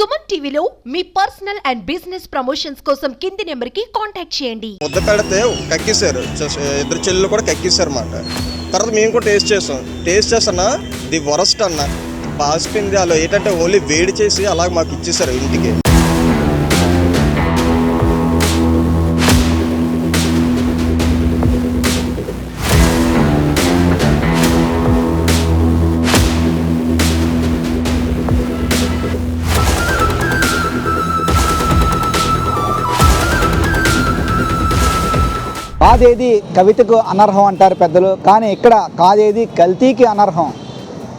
సుమన్ టీవీలో మీ personal and business promotions కోసం కింది నెంబర్కి కాంటాక్ట్ చేయండి. ముద్ద పెడితే కక్కేశారు ఇద్దరు చెల్లెలు కూడా కక్కేశారు అన్నమాట తర్వాత మేము కూడా టేస్ట్ చేసాం టేస్ట్ చేస్తున్నా ది వరస్ట్ అన్న. పాసిపోయింది అలా ఏంటంటే ఓన్లీ వేడి చేసి అలాగ మాకు ఇచ్చేసారు ఇంటికి. కాదేది కవితకు అనర్హం అంటారు పెద్దలు. కానీ ఇక్కడ కాదేది కల్తీకి అనర్హం.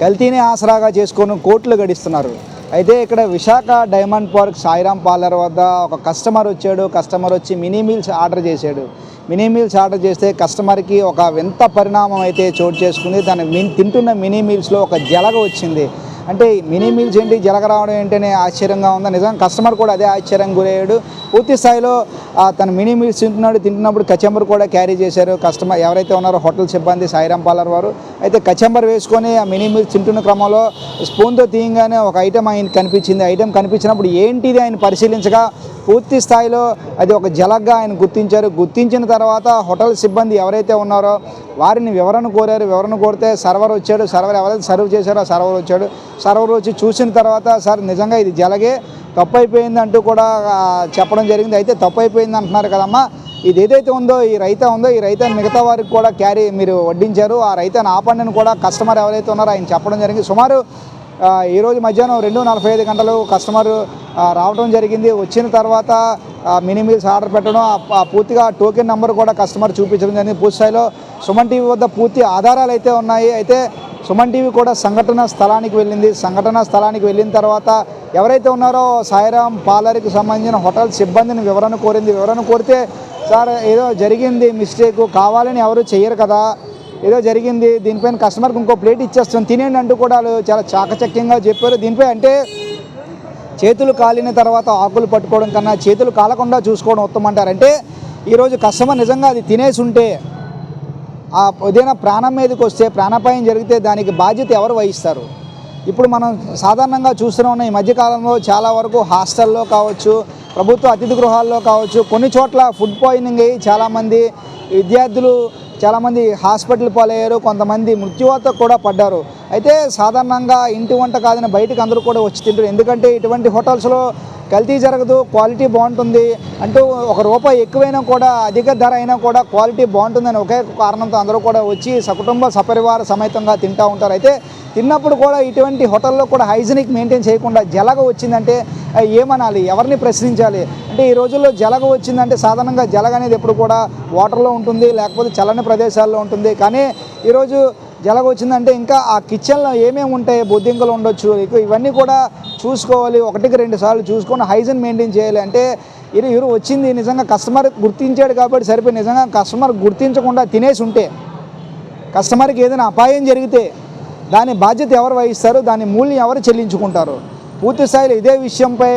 కల్తీని ఆసరాగా చేసుకొని కోట్లు గడిస్తున్నారు. అయితే ఇక్కడ Visakha diamond park Sairam parlour వద్ద ఒక కస్టమర్ వచ్చాడు. కస్టమర్ వచ్చి మినీ మీల్స్ ఆర్డర్ చేశాడు. మినీ మీల్స్ ఆర్డర్ చేస్తే కస్టమర్కి ఒక వింత పరిణామం అయితే చోటు చేసుకుంది. దాని మిన్ తింటున్న మినీ మీల్స్లో ఒక జలగ వచ్చింది. అంటే మినీ మీల్స్ ఏంటి జలగ రావడం ఏంటనే ఆశ్చర్యంగా ఉందా? నిజంగా కస్టమర్ కూడా అదే ఆశ్చర్యం గురయ్యాడు. పూర్తి స్థాయిలో తన తను మినీ మీల్స్ తింటున్నాడు తింటున్నప్పుడు కచంబర్ కూడా క్యారీ చేశారు. కస్టమర్ ఎవరైతే ఉన్నారో హోటల్ సిబ్బంది సాయిరాం పార్లర్ వారు. అయితే కచంబర్ వేసుకొని ఆ మినీ మీల్స్ తింటున్న క్రమంలో స్పూన్తో తీయంగానే ఒక ఐటెం ఆయన కనిపించింది. ఐటెం కనిపించినప్పుడు ఏంటిది ఆయన పరిశీలించగా పూర్తి స్థాయిలో అది ఒక జలగ్గా ఆయన గుర్తించారు. గుర్తించిన తర్వాత హోటల్ సిబ్బంది ఎవరైతే ఉన్నారో వారిని వివరణ కోరారు. వివరణ కోరితే సర్వర్ వచ్చాడు. సర్వర్ ఎవరైతే సర్వ్ చేశారో సర్వర్ వచ్చాడు. సర్వర్ వచ్చి చూసిన తర్వాత సార్ నిజంగా ఇది జలగే తప్పు అయిపోయింది అంటూ కూడా చెప్పడం జరిగింది. అయితే తప్పు అయిపోయింది అంటున్నారు కదమ్మా. ఇది ఏదైతే ఉందో ఈ రైతా ఉందో ఈ రైతాన్ని మిగతా వారికి కూడా క్యారీ మీరు వడ్డించారు. ఆ రైతాన్ని ఆపండిని కూడా కస్టమర్ ఎవరైతే ఉన్నారో ఆయన చెప్పడం జరిగింది. సుమారు ఈరోజు మధ్యాహ్నం రెండు నలభై ఐదు గంటలు కస్టమర్ రావడం జరిగింది. వచ్చిన తర్వాత మినీ మీల్స్ ఆర్డర్ పెట్టడం ఆ- పూర్తిగా టోకెన్ నెంబర్ కూడా కస్టమర్ చూపించడం జరిగింది. పూర్తి స్థాయిలో సుమన్ టీవీ వద్ద పూర్తి ఆధారాలు అయితే ఉన్నాయి. అయితే సుమన్ టీవీ కూడా సంఘటన స్థలానికి వెళ్ళింది. సంఘటన స్థలానికి వెళ్ళిన తర్వాత ఎవరైతే ఉన్నారో సాయిరామ్ పార్లర్కి సంబంధించిన హోటల్ సిబ్బందిని వివరణ కోరింది. వివరణ కోరితే సార్ ఏదో జరిగింది మిస్టేక్ కావాలని ఎవరు చెయ్యరు కదా. ఏదో జరిగింది దీనిపైన కస్టమర్కి ఇంకో ప్లేట్ ఇచ్చేస్తాం. తినేయండి అంటూ కూడా చాలా చాకచక్యంగా చెప్పారు. దీనిపై అంటే చేతులు కాలిన తర్వాత ఆకులు పట్టుకోవడం కన్నా చేతులు కాలకుండా చూసుకోవడం ఉత్తమం అంటారంటే ఈరోజు కస్టమర్ నిజంగా అది తినేసి ఉంటే ఆ ఏదైనా ప్రాణం మీదకి వస్తే ప్రాణాపాయం జరిగితే దానికి బాధ్యత ఎవరు వహిస్తారు? ఇప్పుడు మనం సాధారణంగా చూస్తూనే ఉన్న ఈ మధ్యకాలంలో చాలా వరకు హాస్టల్లో కావచ్చు ప్రభుత్వ అతిథి గృహాల్లో కావచ్చు కొన్ని చోట్ల ఫుడ్ పాయిజనింగ్ అయ్యి చాలామంది విద్యార్థులు చాలామంది హాస్పిటల్ పాలయ్యారు కొంతమంది మృత్యువాత కూడా పడ్డారు. అయితే సాధారణంగా ఇంటి వంట కాదని బయటకు అందరూ కూడా వచ్చి తింటారు. ఎందుకంటే ఇటువంటి హోటల్స్లో కల్తీ జరగదు క్వాలిటీ బాగుంటుంది అంటూ ఒక రూపాయి ఎక్కువైనా కూడా అధిక ధర అయినా కూడా క్వాలిటీ బాగుంటుందని ఒకే కారణంతో అందరూ కూడా వచ్చి సకుటుంబ సపరివార సమేతంగా తింటూ ఉంటారు. అయితే తిన్నప్పుడు కూడా ఇటువంటి హోటల్లో కూడా హైజీనిక్ మెయింటైన్ చేయకుండా జలగ వచ్చిందంటే ఏమనాలి? ఎవరిని ప్రశ్నించాలి? అంటే ఈ రోజుల్లో జలగ వచ్చిందంటే సాధారణంగా జలగ అనేది ఎప్పుడు కూడా వాటర్లో ఉంటుంది లేకపోతే చల్లని ప్రదేశాల్లో ఉంటుంది. కానీ ఈరోజు జలగ వచ్చిందంటే ఇంకా ఆ కిచెన్లో ఏమేమి ఉంటాయి బొద్దింకలు ఉండొచ్చు. ఇవన్నీ కూడా చూసుకోవాలి. ఒకటికి రెండు సార్లు చూసుకొని హైజీన్ మెయింటైన్ చేయాలి. అంటే ఇరు ఇరు వచ్చింది నిజంగా కస్టమర్ గుర్తించాడు కాబట్టి సరిపోయి నిజంగా కస్టమర్ గుర్తించకుండా తినేసి ఉంటే కస్టమర్కి ఏదైనా అపాయం జరిగితే దాని బాధ్యత ఎవరు వహిస్తారు? దాని మూల్యం ఎవరు చెల్లించుకుంటారు? పూర్తి స్థాయిలో ఇదే విషయంపై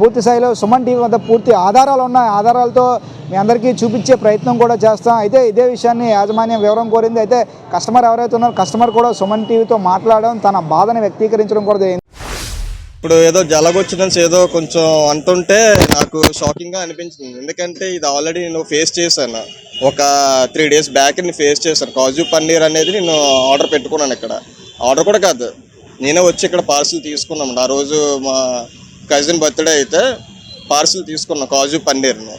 పూర్తి స్థాయిలో సుమన్ టీవీ వద్ద పూర్తి ఆధారాలు ఉన్నాయి. ఆధారాలతో మీ అందరికీ చూపించే ప్రయత్నం కూడా చేస్తాం. అయితే ఇదే విషయాన్ని యాజమాన్యం వివరం కోరింది. అయితే కస్టమర్ ఎవరైతే ఉన్నారో కస్టమర్ కూడా సుమన్ టీవీతో మాట్లాడడం తన బాధను వ్యక్తీకరించడం కూడా జరిగింది. ఇప్పుడు ఏదో జలగొచ్చినన్స్ ఏదో కొంచెం అంటుంటే నాకు షాకింగ్గా అనిపించింది. ఎందుకంటే ఇది ఆల్రెడీ నేను ఫేస్ చేశాను. ఒక త్రీ డేస్ బ్యాక్ నేను ఫేస్ చేశాను. కాజు పన్నీర్ అనేది నేను ఆర్డర్ పెట్టుకున్నాను ఇక్కడ. ఆర్డర్ కూడా కాదు. నేనే వచ్చి ఇక్కడ పార్సిల్ తీసుకున్నాం ఆ రోజు మా కజిన్ బర్త్డే అయితే పార్సిల్ తీసుకున్నాం కాజు పన్నీర్ను.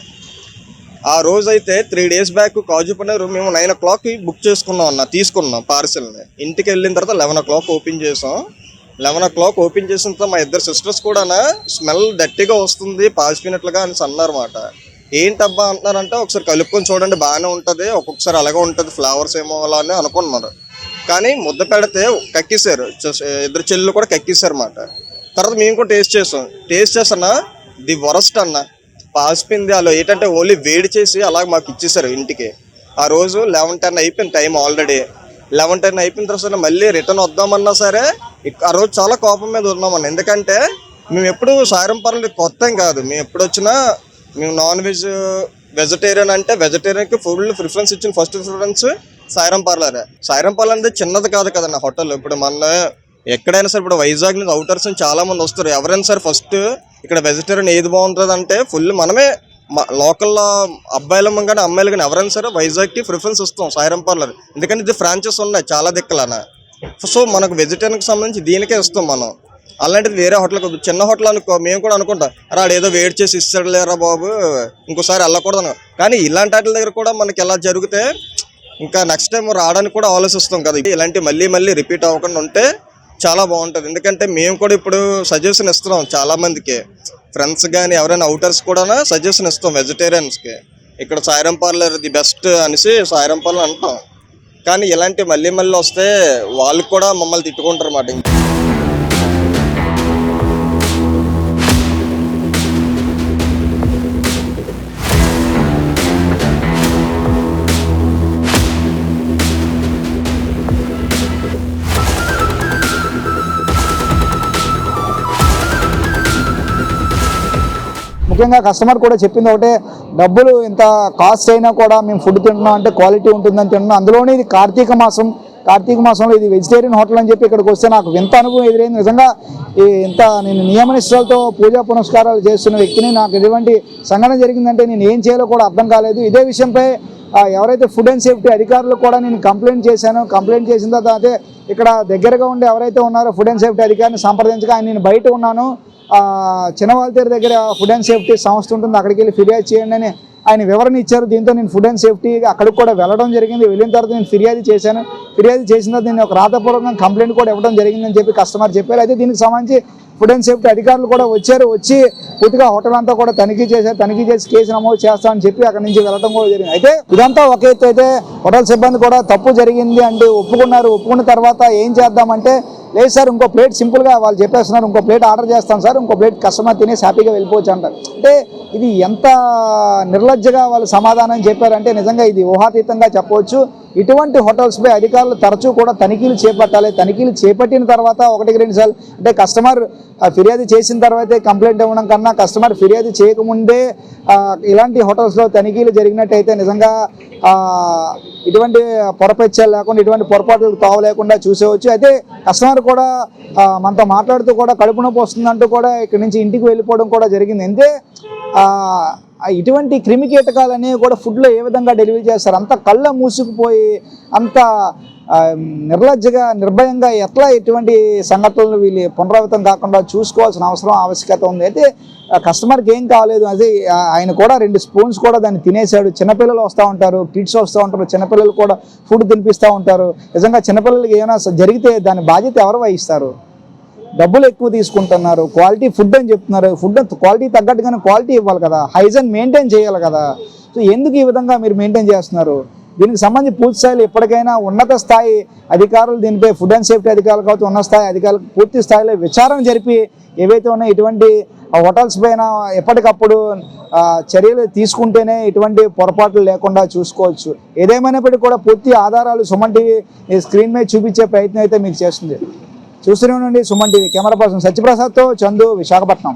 ఆ రోజు అయితే three days back kaju paneer మేము నైన్ ఓ క్లాక్కి బుక్ చేసుకున్నాం అన్న తీసుకున్నాం పార్సిల్ని ఇంటికి వెళ్ళిన తర్వాత లెవెన్ ఓ క్లాక్ ఓపెన్ చేసాం. లెవెన్ ఓ క్లాక్ ఓపెన్ చేసిన తర్వాత మా ఇద్దరు సిస్టర్స్ కూడా స్మెల్ దట్టిగా వస్తుంది పాసిపోయినట్లుగా అని అన్నారు ఏంటబ్బా అంటున్నారంటే ఒకసారి కలుపుకొని చూడండి బాగానే ఉంటుంది ఒక్కొక్కసారి అలాగే ఉంటుంది ఫ్లవర్స్ ఏమో అలా అని అనుకున్నారు. కానీ ముద్ద పెడితే కక్కిసారు ఇద్దరు చెల్లెలు కూడా కక్కేశారు అన్నమాట తర్వాత మేము కూడా టేస్ట్ చేసాం. టేస్ట్ చేస్తున్నా ది వరస్ట్ అన్న. పాసిపోయింది అలా. ఏంటంటే ఓన్లీ వేడి చేసి అలాగ మాకు ఇచ్చేసారు ఇంటికి. ఆ రోజు లెవెన్ టెన్ అయిపోయింది టైం ఆల్రెడీ. లెవెన్ టెన్ అయిపోయిన తర్వాత మళ్ళీ రిటర్న్ వద్దామన్నా సరే ఆ రోజు చాలా కోపం మీద ఉన్నామన్న ఎందుకంటే మేము ఎప్పుడు సారం పర్లేదు కొత్త కాదు. మేము ఎప్పుడు వచ్చినా మేము నాన్ వెజ్ వెజిటేరియన్ అంటే వెజిటేరియన్కి ఫుల్ ప్రిఫరెన్స్ ఇచ్చిన ఫస్ట్ ప్రిఫరెన్స్ సాయిరం పార్లరే. సాయిరం పార్లర్ అనేది చిన్నది కాదు కదన్న హోటల్. ఇప్పుడు మన ఎక్కడైనా సరే ఇప్పుడు వైజాగ్ నుంచి అవుటర్స్ నుంచి చాలామంది వస్తారు. ఎవరైనా సరే ఫస్ట్ ఇక్కడ వెజిటేరియన్ ఏది బాగుంటుంది అంటే ఫుల్ మనమే లోకల్లో లోకల్ అబ్బాయిలం కానీ అమ్మాయిలు కానీ ఎవరైనా సరే వైజాగ్కి ప్రిఫరెన్స్ ఇస్తాం సాయిరం పార్లర్. ఎందుకంటే ఇది ఫ్రాంచైస్ ఉన్నాయి చాలా దిక్కులన. సో మనకు వెజిటేరియన్కి సంబంధించి దీనికే ఇస్తాం మనం. అలాంటిది వేరే హోటల్కి చిన్న హోటల్ అనుకో మేము కూడా అనుకుంటాం అరే ఏదో వెయిట్ చేసి ఇస్తాడు లేరా బాబు ఇంకోసారి వెళ్ళకూడదు అను. కానీ ఇలాంటి వాటి దగ్గర కూడా మనకి ఎలా జరిగితే ఇంకా నెక్స్ట్ టైం రావడానికి కూడా ఆలోచిస్తాం కదా. ఇలాంటి మళ్ళీ మళ్ళీ రిపీట్ అవ్వకుండా ఉంటే చాలా బాగుంటుంది. ఎందుకంటే మేము కూడా ఇప్పుడు సజెషన్ ఇస్తున్నాం చాలా మందికి. ఫ్రెండ్స్ కానీ ఎవరైనా అవుటర్స్ కూడా సజెషన్ ఇస్తాం వెజిటేరియన్స్కి ఇక్కడ సాయిరం పార్లర్ ది బెస్ట్ అనేసి సాయిరం పార్లర్ అంటాం. కానీ ఇలాంటి మళ్ళీ మళ్ళీ వస్తే వాళ్ళు కూడా మమ్మల్ని తిట్టుకుంటారు అన్నమాట. ముఖ్యంగా కస్టమర్ కూడా చెప్పింది ఒకటే డబ్బులు ఇంత కాస్ట్ అయినా కూడా మేము ఫుడ్ తింటున్నాం అంటే క్వాలిటీ ఉంటుందని తింటున్నాం. అందులోనే ఇది కార్తీక మాసం కార్తీక మాసంలో ఇది వెజిటేరియన్ హోటల్ అని చెప్పి ఇక్కడికి వస్తే నాకు వింత అనుభవం ఎదురైంది. నిజంగా ఇంత నేను నియమనిష్టలతో పూజా పునస్కారాలు చేస్తున్న వ్యక్తిని నాకు ఎటువంటి సంఘటన జరిగిందంటే నేను ఏం చేయాలో కూడా అర్థం కాలేదు. ఇదే విషయంపై ఎవరైతే ఫుడ్ అండ్ సేఫ్టీ అధికారులు కూడా నేను కంప్లైంట్ చేశాను కంప్లైంట్ చేసిన తర్వాత ఇక్కడ దగ్గరగా ఉండి ఎవరైతే ఉన్నారో ఫుడ్ అండ్ సేఫ్టీ అధికారిని సంప్రదించగా ఆయన నేను బయట ఉన్నాను. ఆ, దగ్గర ఫుడ్ అండ్ సేఫ్టీ సంస్థ ఉంటుంది అక్కడికి వెళ్ళి ఫిర్యాదు చేయండి అని ఆయన వివరణ ఇచ్చారు. దీంతో నేను ఫుడ్ అండ్ సేఫ్టీ అక్కడికి కూడా వెళ్ళడం జరిగింది. వెళ్ళిన తర్వాత నేను ఫిర్యాదు చేశాను. ఫిర్యాదు చేసిన దీన్ని ఒక రాతపూర్వకంగా కంప్లైంట్ కూడా ఇవ్వడం జరిగిందని చెప్పి కస్టమర్ చెప్పారు. అయితే దీనికి సంబంధించి ఫుడ్ అండ్ సేఫ్టీ అధికారులు కూడా వచ్చారు. వచ్చి పూర్తిగా హోటల్ అంతా కూడా తనిఖీ చేశారు. తనిఖీ చేసి కేసు నమోదు చేస్తామని చెప్పి అక్కడి నుంచి వెళ్ళడం కూడా జరిగింది. అయితే ఇదంతా ఒక ఎత్తు అయితే హోటల్ సిబ్బంది కూడా తప్పు జరిగింది అంటే ఒప్పుకున్నారు. ఒప్పుకున్న తర్వాత ఏం చేద్దామంటే లేదు సార్ ఇంకో ప్లేట్ సింపుల్గా వాళ్ళు చెప్పేస్తున్నారు. ఇంకో ప్లేట్ ఆర్డర్ చేస్తాం సార్. ఇంకో ప్లేట్ కస్టమర్ తినేసి హ్యాపీగా వెళ్ళిపోవచ్చు అంటారు. అంటే ఇది ఎంత నిర్లజ్జగా వాళ్ళు సమాధానం చెప్పారంటే నిజంగా ఇది ఊహాతీతంగా చెప్పవచ్చు. ఇటువంటి హోటల్స్పై అధికారులు తరచూ కూడా తనిఖీలు చేపట్టాలి. తనిఖీలు చేపట్టిన తర్వాత ఒకటికి రెండు సార్లు అంటే కస్టమర్ ఫిర్యాదు చేసిన తర్వాతే కంప్లైంట్ ఇవ్వడం కన్నా కస్టమర్ ఫిర్యాదు చేయకముందే ఇలాంటి హోటల్స్లో తనిఖీలు జరిగినట్టయితే నిజంగా ఇటువంటి పొరపెచ్చాలు లేకుండా ఇటువంటి పొరపాట్లు తావు లేకుండా చూసేవచ్చు. అయితే కస్టమర్ కూడా మనతో మాట్లాడుతూ కూడా కడుపు నొప్పి వస్తుందంటూ కూడా ఇక్కడి నుంచి ఇంటికి వెళ్ళిపోవడం కూడా జరిగింది. అంతే ఇటువంటి క్రిమి కీటకాలు అనేవి కూడా ఫుడ్లో ఏ విధంగా డెలివరీ చేస్తారు? అంత కళ్ళ మూసుకుపోయి అంత నిర్లజ్జగా నిర్భయంగా ఎట్లా ఎటువంటి సంఘటనలు వీళ్ళు పునరావృతం కాకుండా చూసుకోవాల్సిన అవసరం ఆవశ్యకత ఉంది? అయితే కస్టమర్కి ఏం కాలేదు. అది ఆయన కూడా రెండు స్పూన్స్ కూడా దాన్ని తినేశాడు. చిన్నపిల్లలు వస్తూ ఉంటారు కిడ్స్ వస్తూ ఉంటారు చిన్నపిల్లలు కూడా ఫుడ్ తినిపిస్తూ ఉంటారు. నిజంగా చిన్నపిల్లలకి ఏమైనా జరిగితే దాని బాధ్యత ఎవరు వహిస్తారు? డబ్బులు ఎక్కువ తీసుకుంటున్నారు. క్వాలిటీ ఫుడ్ అని చెప్తున్నారు. ఫుడ్ క్వాలిటీ తగ్గట్టుగానే క్వాలిటీ ఇవ్వాలి కదా. హైజన్ మెయింటైన్ చేయాలి కదా. సో ఎందుకు ఈ విధంగా మీరు మెయింటైన్ చేస్తున్నారు? దీనికి సంబంధించి పూర్తి స్థాయిలో ఎప్పటికైనా ఉన్నత స్థాయి అధికారులు దీనిపై ఫుడ్ అండ్ సేఫ్టీ అధికారులు కావచ్చు ఉన్నత స్థాయి అధికారులు పూర్తి స్థాయిలో విచారణ జరిపి ఏవైతే ఉన్నాయో ఇటువంటి హోటల్స్ పైన ఎప్పటికప్పుడు చర్యలు తీసుకుంటేనే ఇటువంటి పొరపాట్లు లేకుండా చూసుకోవచ్చు. ఏదేమైనప్పటికీ కూడా పూర్తి ఆధారాలు సుమన్ టీవీ స్క్రీన్ మీద చూపించే ప్రయత్నం అయితే మీకు చేస్తుంది. చూస్తూనే ఉండండి సుమన్ టీవీ. కెమెరా పర్సన్ సత్యప్రసాద్తో చందు విశాఖపట్నం.